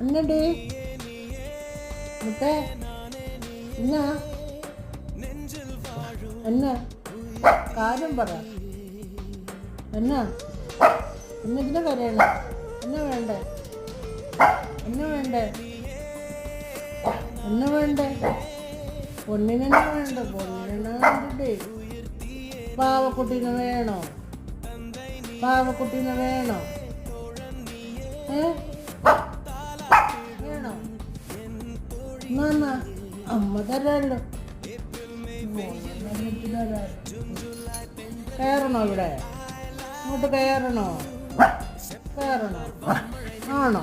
എന്നടി മുത്തേ എന്നാ? എന്നാ? കാര്യം പറ. എന്നാ? എന്നതിനെ കരയണം എന്നാ വേണ്ടേ? എന്നാ വേണ്ടേ? എന്നാ വേണ്ടേ? പൊന്നിനെന്നാ വേണ്ട? പൊന്നിനെന്നാ വേണ്ടേ? പാവക്കുട്ടീനെ വേണോ? പാവക്കുട്ടീനെ വേണോ? ഏ? నాన్న అమ్మ തരാല്ലോ കയറണോ ഇവിടെ? ഇങ്ങോട്ട് കയറണോ? കയറണോ? ആണോ?